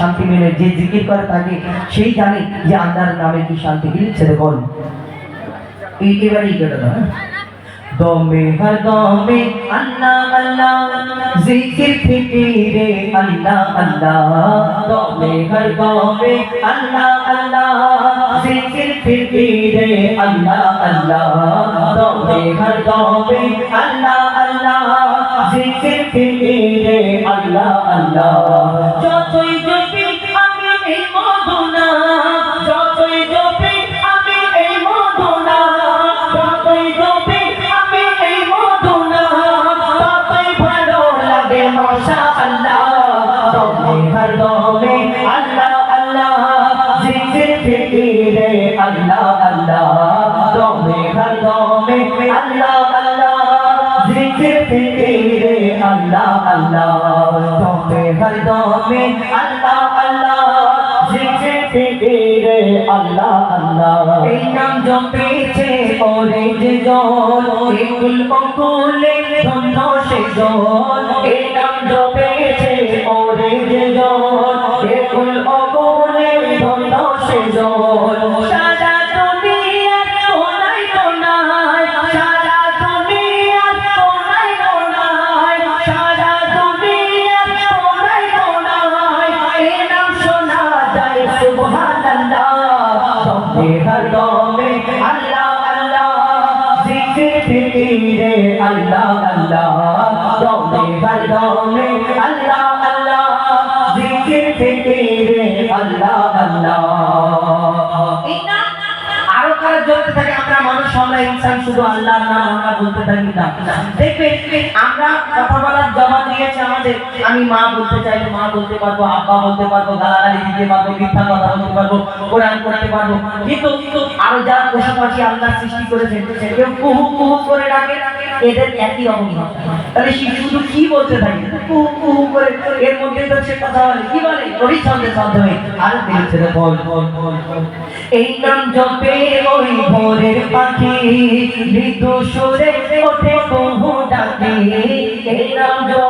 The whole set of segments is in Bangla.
শান্তি মেলে, যে জিকির করে তাকে সেই জানে যে আল্লাহর নামে কি শান্তি মিলছে বল এই এবারেই কেটে হ্যাঁ? দমে হর দমে আল্লাহ আল্লাহ, জিকির ফিকিরে আল্লাহ আল্লাহ। দমে হর দমে আল্লাহ আল্লাহ, জিকির ফিকিরে আল্লাহ আল্লাহ। দমে হর দমে আল্লাহ জিকির আল্লাহ আল্লাহ। যতই জপি আমি এই মধুনা, যতই জপি আমি এই মধুনা, যতই জপি আমি এই মধুনা, ততই ভালো লাগে মাশা আল্লাহ দমে হর দমে আল্লাহ আল্লাহ। জিকির আল্লাহ আল্লাহ। দমে হর দমে আল্লাহ আল্লাহ। জিকির ফিকিরে আল্লাহ আল্লাহ। দমে হর দমে আল্লাহ আল্লাহ। জিকির ফিকিরে আল্লাহ আল্লাহ। এই নাম জপেছে ওরে যে জন। একুল অকুলে ধন্য সে জন। দমে হর দমে আল্লাহ আল্লাহ। জিকির ফিকিরে আল্লাহ আল্লাহ। দমে হর আল্লাহ আল্লাহ। জিকির ফিকিরে আল্লাহ আল্লাহ। আমরা ইনসান না। দিয়েছে আমাদের। আমি মা বলতে চাইলে মা বলতে পারব, আব্বা বলতে পারব গালাগালি দিতে পারব কিন্তু আরও যারা পশু পাখি আল্লাহ সৃষ্টি করেছেন কেউ কুহু কুহু করে ডাকে। এদের একই রকম তাহলে সে শুধু কি বলতে থাকে? কু কু করে এর মধ্যে তো সে কথা বলে। কি বলে? পরিচ্ছন্দের ছন্দের মাধ্যমে আর দেখছে বল বল বল বল। এই নাম জপে ওই ভোরের পাখি। মৃদু সুরে ওঠে বহু ডাকে। এই নাম জপে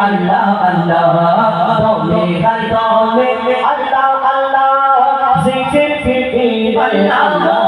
আল্লাহ আল্লাহ দলে হার দলে আল্লাহ আল্লাহ। আল্লাহ।